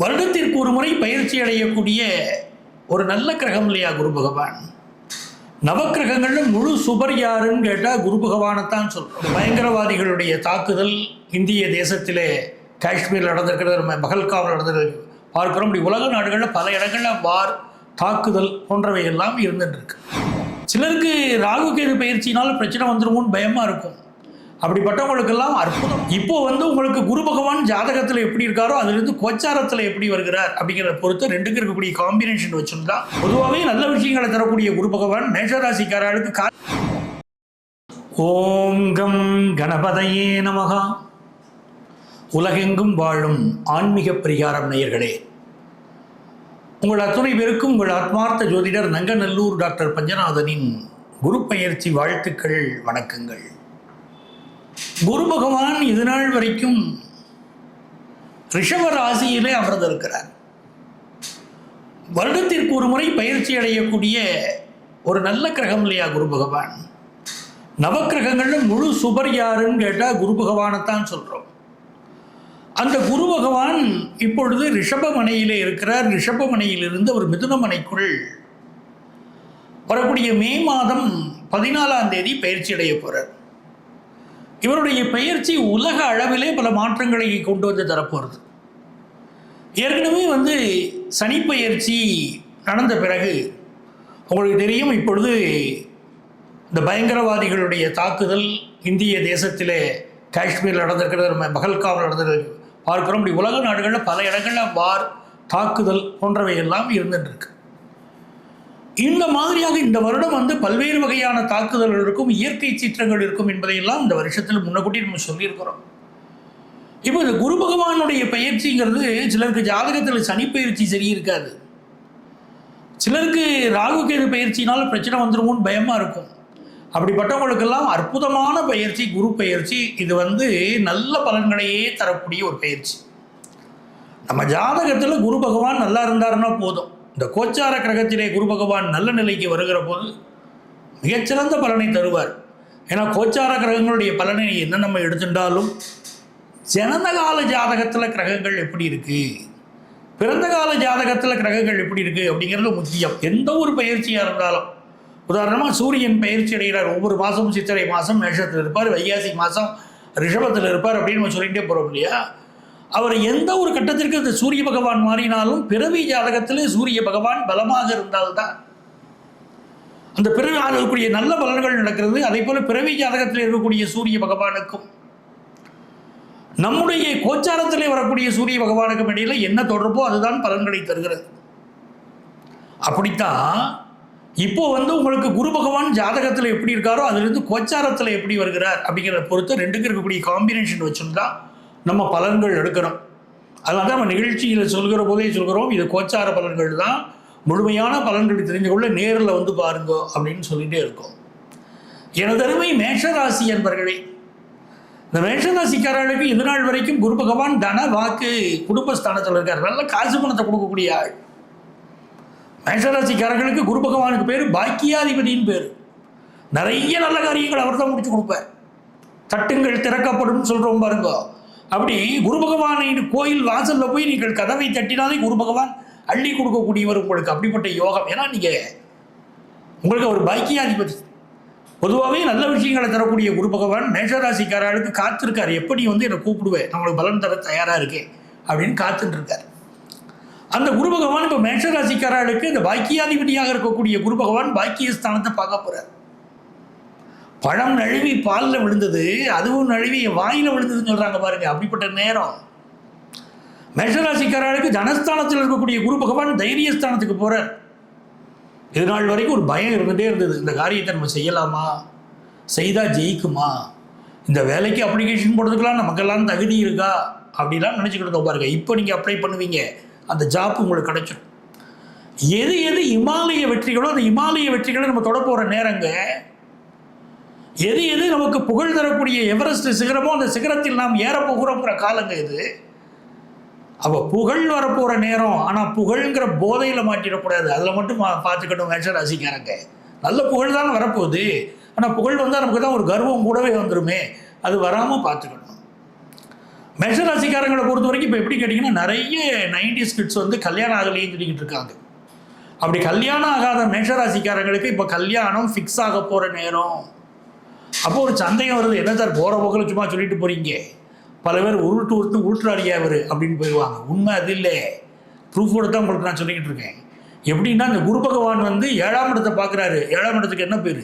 வருடத்திற்கு ஒரு முறை பயிற்சி அடையக்கூடிய ஒரு நல்ல கிரகம் இல்லையா குரு பகவான்? நவக்கிரகங்கள்ல முழு சுபர் யாருன்னு கேட்டால் குரு பகவானைத்தான் சொல்கிறோம் பயங்கரவாதிகளுடைய தாக்குதல் இந்திய தேசத்திலே காஷ்மீரில் நடந்திருக்கிறது நம்ம பகல்காவில் நடந்திருக்கு. பார்க்குறோம் இப்படி உலக நாடுகளில் பல இடங்களில் வார் தாக்குதல் போன்றவை எல்லாம் இருந்துட்டு இருக்கு. சிலருக்கு ராகு கேது பயிற்சினால பிரச்சனை வந்துருமோன்னு பயமாக இருக்கும். அப்படிப்பட்டவங்களுக்கெல்லாம் அற்புதம். இப்போ வந்து உங்களுக்கு குரு பகவான் ஜாதகத்தில் எப்படி இருக்காரோ அதுலேருந்து கோச்சாரத்தில் எப்படி வருகிறார் அப்படிங்கிறத பொறுத்து ரெண்டுக்கு இருக்கக்கூடிய காம்பினேஷன் வச்சுருந்தா பொதுவாகவே நல்ல விஷயங்களை தரக்கூடிய குரு பகவான் மேஷராசிக்காரர்களுக்கு கா ஓம் கம் கணபதையே நமகா. உலகெங்கும் வாழும் ஆன்மீக பரிகாரம் நேயர்களே. உங்கள் அத்துணை பேருக்கும் உங்கள் ஆத்மார்த்த ஜோதிடர் நங்கநல்லூர் டாக்டர் பஞ்சநாதனின் குரு பயிற்சி வாழ்த்துக்கள் வணக்கங்கள். குரு பகவான் இது நாள் வரைக்கும் ரிஷப ராசியிலே அமர்ந்திருக்கிறார். வருடத்திற்கு ஒரு முறை பயிற்சி அடையக்கூடிய ஒரு நல்ல கிரகம் இல்லையா குரு பகவான்? நவக்கிரகங்கள்ல முழு சுபர் யாருன்னு கேட்டால் குரு பகவானைத்தான் சொல்கிறோம் அந்த குரு பகவான் இப்பொழுது ரிஷபமனையிலே இருக்கிறார். ரிஷபமனையிலிருந்து அவர் மிதுனமனைக்குள் வரக்கூடிய மே மாதம் பதினாலாம் தேதி பயிற்சி அடைய போகிறார் இவருடைய பயிற்சி உலக அளவிலே பல மாற்றங்களை கொண்டு வந்து தரப்போகிறது ஏற்கனவே வந்து சனிப்பயிற்சி நடந்த பிறகு உங்களுக்கு தெரியும் இப்பொழுது இந்த பயங்கரவாதிகளுடைய தாக்குதல் இந்திய தேசத்திலே காஷ்மீரில் நடந்திருக்கிறது நம்ம பகல்காவில் நடந்திருக்கு பார்க்குறோம் இப்படி உலக நாடுகளில் பல இடங்களில் வார் தாக்குதல் போன்றவை எல்லாம் இருந்துட்டு இருக்கு. இந்த மாதிரியாக இந்த வருடம் வந்து பல்வேறு வகையான தாக்குதல்கள் இருக்கும் இயற்கை சீற்றங்கள் இருக்கும் என்பதையெல்லாம் இந்த வருஷத்தில் முன்னக்கூட்டி நம்ம சொல்லியிருக்கிறோம். இப்போ இந்த குரு பகவானுடைய பயிற்சிங்கிறது சிலருக்கு ஜாதகத்தில் சனி பயிற்சி சரி இருக்காது. சிலருக்கு ராகு கேது பயிற்சினால பிரச்சனை வந்துடுமோன்னு பயமாக இருக்கும். அப்படிப்பட்டவங்களுக்கெல்லாம் அற்புதமான பயிற்சி குரு பயிற்சி இது வந்து நல்ல பலன்களையே தரக்கூடிய ஒரு பயிற்சி. நம்ம ஜாதகத்தில் குரு பகவான் நல்லா இருந்தாருன்னா போதும். இந்த கோச்சார கிரகத்திலே குரு பகவான் நல்ல நிலைக்கு வருகிற போது மிகச்சிறந்த பலனை தருவார். ஏன்னா கோச்சார கிரகங்களுடைய பலனை என்ன நம்ம எடுத்துட்டாலும் ஜனன கால ஜாதகத்தில் கிரகங்கள் எப்படி இருக்குது பிறந்த கால ஜாதகத்தில் கிரகங்கள் எப்படி இருக்குது அப்படிங்கிறது முக்கியம். எந்த ஒரு பயிற்சியாக இருந்தாலும். உதாரணமாக சூரியன் பயிற்சி அடைகிறார். ஒவ்வொரு மாதமும் சித்திரை மாதம் மேஷத்தில் இருப்பார் வைகாசி மாதம் ரிஷபத்தில் இருப்பார் அப்படின்னு நம்ம சொல்லிகிட்டே போகிறோம் இல்லையா? அவர் எந்த ஒரு கட்டத்திற்கு இந்த சூரிய பகவான் மாறினாலும் பிறவி ஜாதகத்திலே சூரிய பகவான் பலமாக இருந்தால்தான். அந்த பிறவி இருக்கக்கூடிய நல்ல பலன்கள் நடக்கிறது. அதே போல பிறவி ஜாதகத்தில் இருக்கக்கூடிய சூரிய பகவானுக்கும் நம்முடைய கோச்சாரத்திலே வரக்கூடிய சூரிய பகவானுக்கும் இடையில என்ன தொடர்போ அதுதான் பலன்களை தருகிறது. அப்படித்தான் இப்போ வந்து உங்களுக்கு குரு பகவான் ஜாதகத்தில் எப்படி இருக்காரோ அதுலேருந்து கோச்சாரத்தில் எப்படி வருகிறார் அப்படிங்கிறத பொறுத்து ரெண்டுக்கும் இருக்கக்கூடிய காம்பினேஷன் வச்சுருந்தா நம்ம பலன்கள் எடுக்கிறோம் அதனால தான் நம்ம நிகழ்ச்சியில் சொல்கிற போதே சொல்கிறோம். இது கோச்சார பலன்கள் தான். முழுமையான பலன்கள் தெரிஞ்சு கொள்ள நேரில் வந்து பாருங்க அப்படின்னு சொல்லிகிட்டே இருக்கோம். எனதருமை மேஷராசி என்பர்களே இந்த மேஷராசிக்காரர்களுக்கு இது நாள் வரைக்கும் குரு பகவான் தன வாக்கு குடும்பஸ்தானத்தில் இருக்கார். நல்ல காசு பணத்தை கொடுக்கக்கூடிய ஆள். மேஷராசிக்காரர்களுக்கு குரு பகவானுக்கு பேர் பாக்கியாதிபதியின் பேர். நிறைய நல்ல காரியங்கள் அவர் தான் முடிச்சு கொடுப்பார். தட்டுங்கள் திறக்கப்படும் சொல்கிறோம் பாருங்க. அப்படி குரு பகவானை கோயில் வாசலில் போய் நீங்கள் கதவை தட்டினாலே குரு பகவான் அள்ளி கொடுக்கக்கூடியவர் உங்களுக்கு அப்படிப்பட்ட யோகம். ஏன்னா நீங்கள் உங்களுக்கு ஒரு பாக்கியாதிபதி. பொதுவாகவே நல்ல விஷயங்களை தரக்கூடிய குரு பகவான் மேஷராசிக்காரர்களுக்கு காத்திருக்கார். எப்படி வந்து என்னை கூப்பிடுவேன் நம்மளுக்கு பலன் தர தயாராக இருக்கேன் அப்படின்னு காத்துட்டு இருக்கார் அந்த குரு பகவான் இப்போ மேஷராசிக்காரர்களுக்கு இந்த பாக்கியாதிபதியாக இருக்கக்கூடிய குரு பகவான் பாக்கியஸ்தானத்தை பார்க்க போகிறார் பழம் நழுவி பாலில் விழுந்தது அதுவும் நழுவி வாயில் விழுந்ததுன்னு சொல்கிறாங்க பாருங்க அப்படிப்பட்ட நேரம். மேஷராசிக்காரர்களுக்கு தனஸ்தானத்தில் இருக்கக்கூடிய குரு பகவான் தைரியஸ்தானத்துக்கு போகிறார் இது நாள் வரைக்கும் ஒரு பயம் இருந்துகிட்டே இருந்தது இந்த காரியத்தை நம்ம செய்யலாமா? செய்தால் ஜெயிக்குமா? இந்த வேலைக்கு அப்ளிகேஷன் போடுறதுக்கெல்லாம் நமக்கெல்லாம் தகுதி இருக்கா? அப்படிலாம் நினச்சிக்கிட்டு இருந்தோம் பாருங்க இப்போ நீங்கள் அப்ளை பண்ணுவீங்க அந்த ஜாப் உங்களுக்கு கிடைச்சிடும் எது எது இமாலய வெற்றிகளோ அந்த இமாலய வெற்றிகளை நம்ம தொட போகிற நேரங்க எது எது நமக்கு புகழ் தரக்கூடிய எவரெஸ்ட் சிகரமோ அந்த சிகரத்தில் நாம் ஏறப்போகிறோங்கிற காலங்க இது. அப்போ புகழ் வரப்போகிற நேரம் ஆனால் புகழ்ங்கிற போதையில் மாட்டிடக்கூடாது. அதில் மட்டும் பார்த்துக்கட்டும் பார்த்துக்கணும் மேட்ச ராசிக்காரங்க. நல்ல புகழ் தான் வரப்போகுது. ஆனால் புகழ் வந்தால் நமக்கு தான் ஒரு கர்வம் கூடவே வந்துருமே. அது வராமல் பார்த்துக்கணும். மேஷராசிக்காரங்களை பொறுத்த வரைக்கும் இப்போ எப்படி கேட்டிங்கன்னா நிறைய நைன்டிஸ் கிட்ஸ் வந்து கல்யாணம் ஆகலையே சொல்லிக்கிட்டு இருக்காங்க. அப்படி கல்யாணம் ஆகாத மேஷராசிக்காரங்களுக்கு இப்போ கல்யாணம் ஃபிக்ஸ் ஆக போகிற நேரம். அப்போ ஒரு சந்தேகம் வருது. என்ன சார் போகிற போக்கில் சும்மா சொல்லிட்டு போகிறீங்க பல பேர் உருட்டு உருட்டு உருட்டுறாடியா அவர் அப்படின்னு போயிடுவாங்க உண்மை அது இல்லை. ப்ரூஃபோடு தான் உங்களுக்கு நான் சொல்லிக்கிட்டு இருக்கேன். எப்படின்னா இந்த குரு பகவான் வந்து ஏழாம் இடத்தை பார்க்குறாரு. ஏழாம் இடத்துக்கு என்ன பேர்?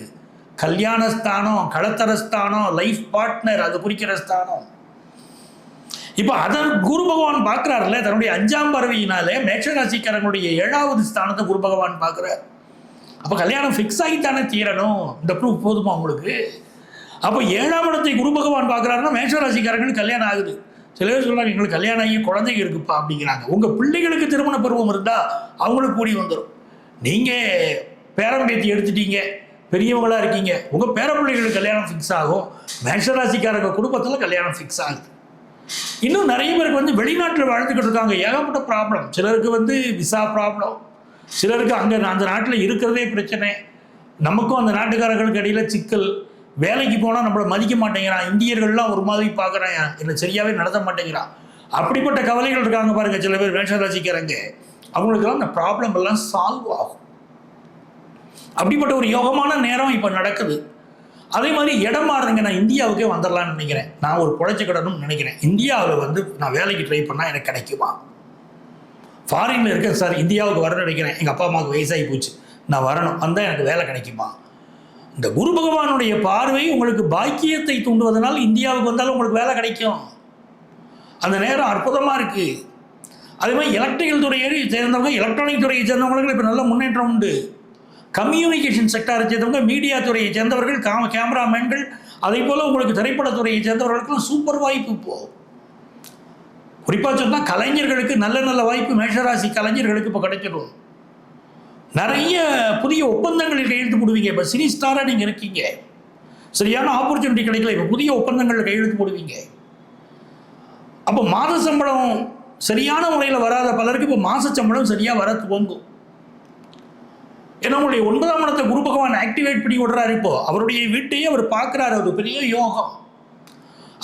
கல்யாணஸ்தானம் களத்தரஸ்தானம் லைஃப் பார்ட்னர் அது குறிக்கிற ஸ்தானம். இப்போ அதன் குரு பகவான் பார்க்குறாருல்ல தன்னுடைய அஞ்சாம் பறவையினாலே மேஷராசிக்காரங்களுடைய ஏழாவது ஸ்தானத்தை குரு பகவான் பார்க்குறார். அப்போ கல்யாணம் ஃபிக்ஸ் ஆகித்தானே தீரணும். இந்த ப்ரூஃப் போதுமா உங்களுக்கு? அப்போ ஏழாம் இடத்தை குரு பகவான் பார்க்குறாருன்னா மேஷராசிக்காரங்களுக்கு கல்யாணம் ஆகுது. சில பேர் சொல்கிறாங்க எங்களுக்கு கல்யாணம் ஆகி குழந்தைங்க இருக்குப்பா அப்படிங்கிறாங்க. உங்கள் பிள்ளைகளுக்கு திருமண பருவம் இருந்தால் அவங்களுக்கு கூடி வந்துடும் நீங்கள் பேரம்பேத்தி எடுத்துட்டீங்க பெரியவங்களாக இருக்கீங்க உங்கள் பேரப்பிள்ளைகளுக்கு கல்யாணம் ஃபிக்ஸ் ஆகும். மேஷராசிக்காரங்க குடும்பத்தில் கல்யாணம் ஃபிக்ஸ் ஆகுது. இன்னும் நிறைய பேருக்கு வந்து வெளிநாட்டில் வாழ்ந்துக்கிட்டு இருக்காங்க. ஏகப்பட்ட ப்ராப்ளம் சிலருக்கு வந்து விசா ப்ராப்ளம் சிலருக்கு அங்கே அந்த நாட்டில் இருக்கிறதே பிரச்சனை. நமக்கும் அந்த நாட்டுக்காரர்களுக்கு இடையில் சிக்கல். வேலைக்கு போனால் நம்மளை மதிக்க மாட்டேங்கிறான். இந்தியர்கள்லாம் ஒரு மாதிரி பார்க்குறான். என்னை சரியாகவே நடத்த மாட்டேங்கிறான். அப்படிப்பட்ட கவலைகள் இருக்காங்க பாருங்கள் சில பேர் மேஷராசிக்காரங்க. அவங்களுக்கெல்லாம் இந்த ப்ராப்ளம் எல்லாம் சால்வ் ஆகும். அப்படிப்பட்ட ஒரு யோகமான நேரம் இப்போ நடக்குது. அதே மாதிரி இடம் மாறுதுங்க. நான் இந்தியாவுக்கே வந்துடலாம்னு நினைக்கிறேன். நான் ஒரு புழைச்சி கடனும் நினைக்கிறேன். இந்தியாவில் வந்து நான் வேலைக்கு ட்ரை பண்ணால் எனக்கு கிடைக்குமா? ஃபாரினில் இருக்கேன் சார். இந்தியாவுக்கு வரணும்னு நினைக்கிறேன். எங்கள் அப்பா அம்மாவுக்கு வயசாகி போச்சு. நான் வரணும். வந்தால் எனக்கு வேலை கிடைக்குமா? இந்த குரு பகவானுடைய பார்வை உங்களுக்கு பாக்கியத்தை தூண்டுவதனால் இந்தியாவுக்கு வந்தாலும் உங்களுக்கு வேலை கிடைக்கும். அந்த நேரம் அற்புதமாக இருக்குது அதே மாதிரி எலக்ட்ரிக்கல் துறையை சேர்ந்தவங்க எலக்ட்ரானிக் துறையை சேர்ந்தவங்களுக்கு இப்போ நல்ல முன்னேற்றம் உண்டு. கம்யூனிகேஷன் செக்டாரை சேர்ந்தவங்க மீடியா துறையை சேர்ந்தவர்கள் காம கேமராமேன்கள் அதே போல் உங்களுக்கு திரைப்படத்துறையை சேர்ந்தவர்களுக்கும் சூப்பர் வாய்ப்பு இப்போ. குறிப்பாக சொன்னால் கலைஞர்களுக்கு நல்ல நல்ல வாய்ப்பு மேஷராசி கலைஞர்களுக்கு இப்போ கிடைச்சிடும். நிறைய புதிய ஒப்பந்தங்களில் கையெழுத்து போடுவீங்க. இப்போ சினி ஸ்டாராக நீங்கள் இருக்கீங்க. சரியான ஆப்பர்ச்சுனிட்டி கிடைக்கல. இப்போ புதிய ஒப்பந்தங்களில் கையெழுத்து போடுவீங்க. அப்போ மாத சம்பளம் சரியான முறையில் வராத பலருக்கு இப்போ மாத சம்பளம் சரியாக வர துவங்கும். ஏன்னா உங்களுடைய ஒன்பதாம் இடத்தை குரு பகவான் ஆக்டிவேட் பண்ணி விடுறாரு இப்போ. அவருடைய வீட்டையே அவர் பார்க்குறாரு. ஒரு பெரிய யோகம்.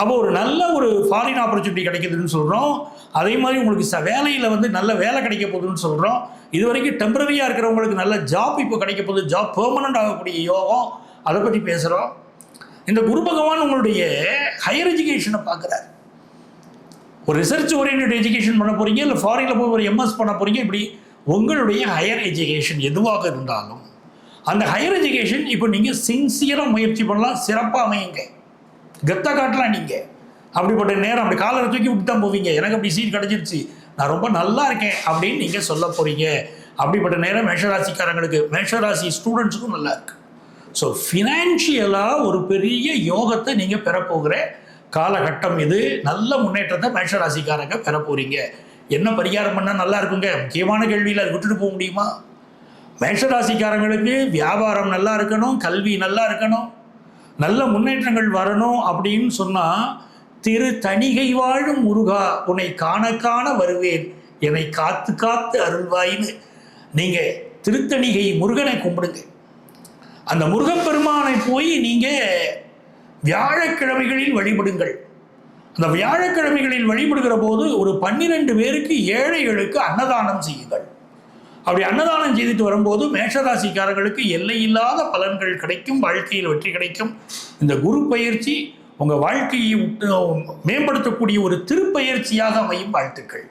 அப்போ ஒரு நல்ல ஒரு ஃபாரின் ஆப்பர்ச்சுனிட்டி கிடைக்குதுன்னு சொல்கிறோம் அதே மாதிரி உங்களுக்கு ச வேலையில் வந்து நல்ல வேலை கிடைக்க போகுதுன்னு சொல்கிறோம் இது வரைக்கும் டெம்பரரியாக இருக்கிறவங்களுக்கு நல்ல ஜாப் இப்போ கிடைக்க போகுது. ஜாப் பெர்மனண்ட் ஆகக்கூடிய யோகம். அதை பற்றி பேசுகிறோம் இந்த குரு பகவான் உங்களுடைய ஹையர் எஜுகேஷனை பார்க்குறாரு. ஒரு ரிசர்ச் ஓரியன்ட் எஜுகேஷன் பண்ண போகிறீங்க இல்லை ஃபாரினில் போய் ஒரு எம்எஸ் பண்ண போகிறீங்க இப்படி உங்களுடைய ஹையர் எஜுகேஷன் எதுவாக இருந்தாலும் அந்த ஹையர் எஜுகேஷன் இப்போ நீங்கள் சின்சியராக முயற்சி பண்ணலாம் சிறப்பாக அமையுங்க. கெத்த காட்டலாம் நீங்கள் அப்படிப்பட்ட நேரம் அப்படி காலரை தூக்கி விட்டு தான் போவீங்க. எனக்கு அப்படி சீட் கிடச்சிருச்சு. நான் ரொம்ப நல்லா இருக்கேன் அப்படின்னு நீங்கள் சொல்ல போகிறீங்க அப்படிப்பட்ட நேரம் மேஷராசிக்காரங்களுக்கு மேஷராசி ஸ்டூடெண்ட்ஸுக்கும் நல்லா இருக்கு. ஸோ ஃபினான்ஷியலாக ஒரு பெரிய யோகத்தை நீங்கள் பெறப்போகிற காலகட்டம் இது. நல்ல முன்னேற்றத்தை மேஷராசிக்காரங்க பெற போகிறீங்க என்ன பரிகாரம் பண்ணால் நல்லா இருக்குங்க? முக்கியமான கேள்வியில் அதை விட்டுட்டு போக முடியுமா? மேஷராசிக்காரங்களுக்கு வியாபாரம் நல்லா இருக்கணும் கல்வி நல்லா இருக்கணும். நல்ல முன்னேற்றங்கள் வரணும் அப்படின்னு சொன்னால் திரு தணிகை வாழும் முருகா உன்னை காண காண வருவேன். என்னை காத்து காத்து அருள்வாயின்னு. நீங்கள் திருத்தணிகை முருகனை கும்பிடுங்க. அந்த முருகப்பெருமானை போய் நீங்கள் வியாழக்கிழமைகளில் வழிபடுங்கள். அந்த வியாழக்கிழமைகளில் வழிபடுகிற போது ஒரு பன்னிரெண்டு பேருக்கு ஏழைகளுக்கு அன்னதானம் செய்யுங்கள். அப்படி அன்னதானம் செய்துட்டு வரும்போது மேஷராசிக்காரர்களுக்கு எல்லையில்லாத பலன்கள் கிடைக்கும் வாழ்க்கையில் வெற்றி கிடைக்கும். இந்த குரு பயிற்சி உங்கள் வாழ்க்கையை மேம்படுத்தக்கூடிய ஒரு திருப்பயிற்சியாக அமையும் வாழ்த்துக்கள்.